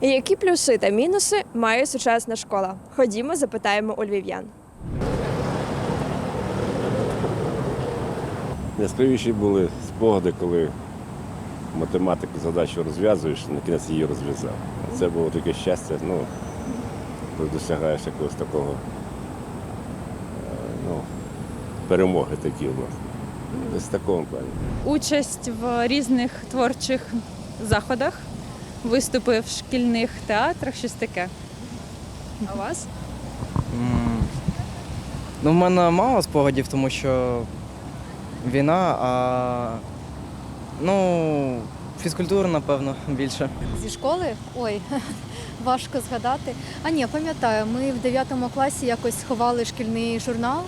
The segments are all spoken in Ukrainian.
Які плюси та мінуси має сучасна школа? Ходімо, запитаємо у львів'ян. Найяскравіші були спогади, коли математику задачу розв'язуєш, на кінець її розв'язав. Це було таке щастя, ну, коли досягаєш якогось такого е, ну, перемоги такі власне. Десь в такому плані. участь в різних творчих заходах, виступи в шкільних театрах, щось таке. А у вас? М, Ну, в мене мало спогадів, тому що війна, а ну, фізкультура, напевно, більше. Зі школи? Ой, важко згадати. А ні, пам'ятаю, ми в 9 класі якось сховали шкільний журнал,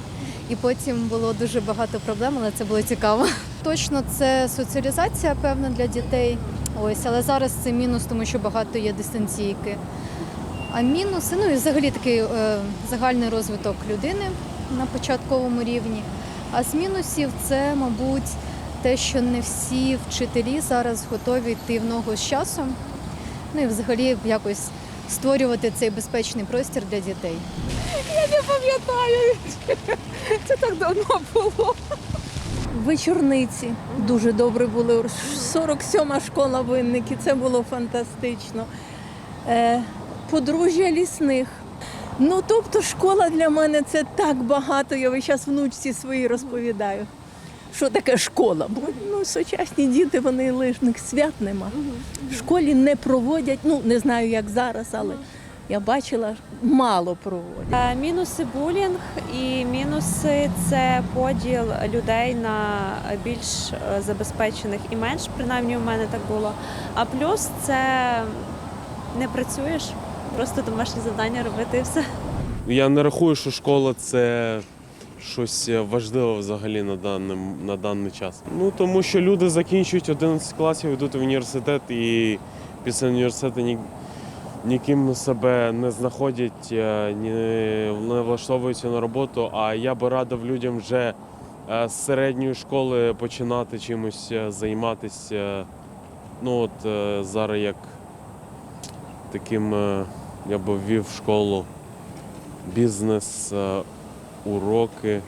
і потім було дуже багато проблем, але це було цікаво. Точно це соціалізація, певна, для дітей. Ось, але зараз це мінус, тому що багато є дистанційки. А мінуси, ну і взагалі такий е, загальний розвиток людини на початковому рівні. А з мінусів це, мабуть, те, що не всі вчителі зараз готові йти в ногу з часом. Ну і взагалі якось створювати цей безпечний простір для дітей. Я не пам'ятаю, Це так давно було. Вечорниці дуже добре були. 47-ма школа винники, це було фантастично. Е, подружжя лісних. Ну, тобто, школа для мене це так багато. Я весь час внучці своїй розповідаю. Що таке школа? Бо ну, сучасні діти, вони лижних свят нема. В школі не проводять, ну не знаю, як зараз, але я бачила, мало проводять. Е, Мінуси булінг і мінуси це поділ людей на більш е, забезпечених і менш, принаймні у мене так було. А плюс це не працюєш, просто домашні завдання робити і все. Я не рахую, що школа це щось важливе взагалі на даний, на даний час. Ну тому що люди закінчують 11 класів, йдуть в університет і після університету ні, ніким себе не знаходять, е, не влаштовуються на роботу. А я би радив людям вже е, з середньої школи починати чимось е, займатися. Ну от зараз як таким я би ввів в школу бізнес, уроки.